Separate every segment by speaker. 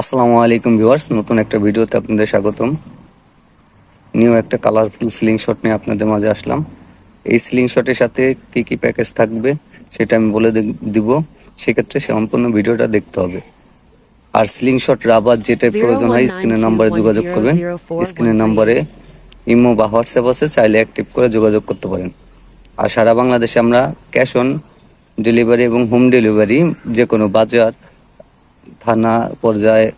Speaker 1: আসসালামু আলাইকুম ভিউয়ার্স, নতুন একটা ভিডিওতে আপনাদের স্বাগতম। নিউ একটা কালারফুল সিলিং শট নিয়ে আপনাদের মাঝে আসলাম। এই সিলিং শটের সাথে কি কি প্যাকেজ থাকবে সেটা আমি বলে দিব। সেক্ষেত্রে সম্পূর্ণ ভিডিওটা দেখতে হবে। আর সিলিং শট রাবার যেটা প্রয়োজন হয়, স্ক্রিনের নাম্বারে যোগাযোগ করবেন। স্ক্রিনের নাম্বারে ইমো বা হোয়াটসঅ্যাপ আছে, চাইলে অ্যাক্টিভ করে যোগাযোগ করতে পারেন। আর সারা বাংলাদেশে আমরা ক্যাশ অন ডেলিভারি এবং হোম ডেলিভারি যে কোনো বাজার থানা পর্যায়ে,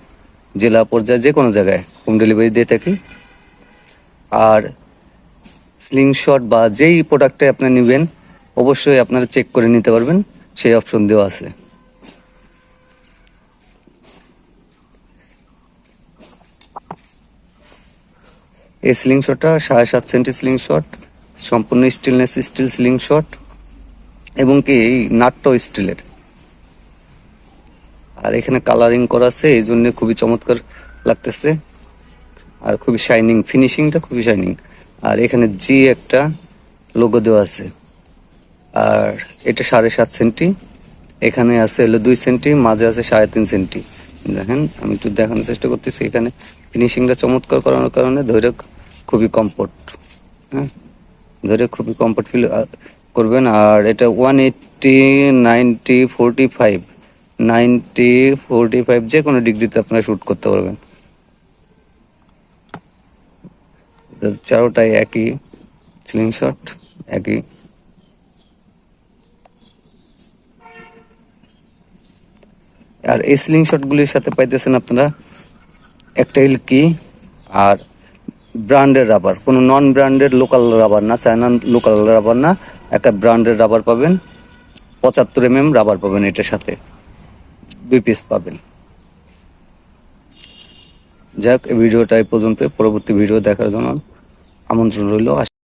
Speaker 1: জেলা পর্যায়ে, যে কোনো জায়গায় হোম ডেলিভারি দিয়ে থাকি। আর স্লিং শট বা যেই প্রোডাক্টে আপনি নেবেন, অবশ্যই আপনারা চেক করে নিতে পারবেন, সেই অপশন দেওয়া আছে। এই স্লিং শটটা সাড়ে সাত সেন্টি স্লিং শট সম্পূর্ণ স্টিলনেস স্টিল স্লিং শট এবং কি এই নাট্য স্টিলের আর এখানে কালারিং করা আছে, এই জন্য খুবই চমৎকার লাগতেছে। আর খুবই শাইনিং ফিনিশিংটা খুবই শাইনিং আর এখানে জি একটা লোগো দেওয়া আছে। আর এটা সাড়ে সাত সেন্টি এখানে আছে হলো দুই সেন্টি মাঝে আছে সাড়ে তিন সেন্টি দেখেন, আমি একটু দেখানোর চেষ্টা করতেছি, এখানে ফিনিশিংটা চমৎকার করানোর কারণে ধৈর্য খুবই কমফোর্ট হ্যাঁ ধরে খুবই কমফোর্ট ফিল করবেন। আর এটা one eighty ninety forty five ninety, forty five, যে কোনো ডিগ্রিতে আপনারা শ্যুট করতে পারবেন। চারোটাই একই সিলিং শট একই। আর এই সিলিং শটগুলির সাথে পাইতেছেন আপনারা একটা কি আর ব্র্যান্ডের রাবার কোনো নন ব্র্যান্ডের লোকাল রাবার না চায়না লোকাল রাবার না, একটা ব্র্যান্ডের রাবার পাবেন। পঁচাত্তর এম এম রাবার পাবেন এটার সাথে। দুই পিস পাবেন। যাক ভিডিওটা এই পর্যন্ত পরবর্তী ভিডিও দেখার জন্য আমন্ত্রণ রইল।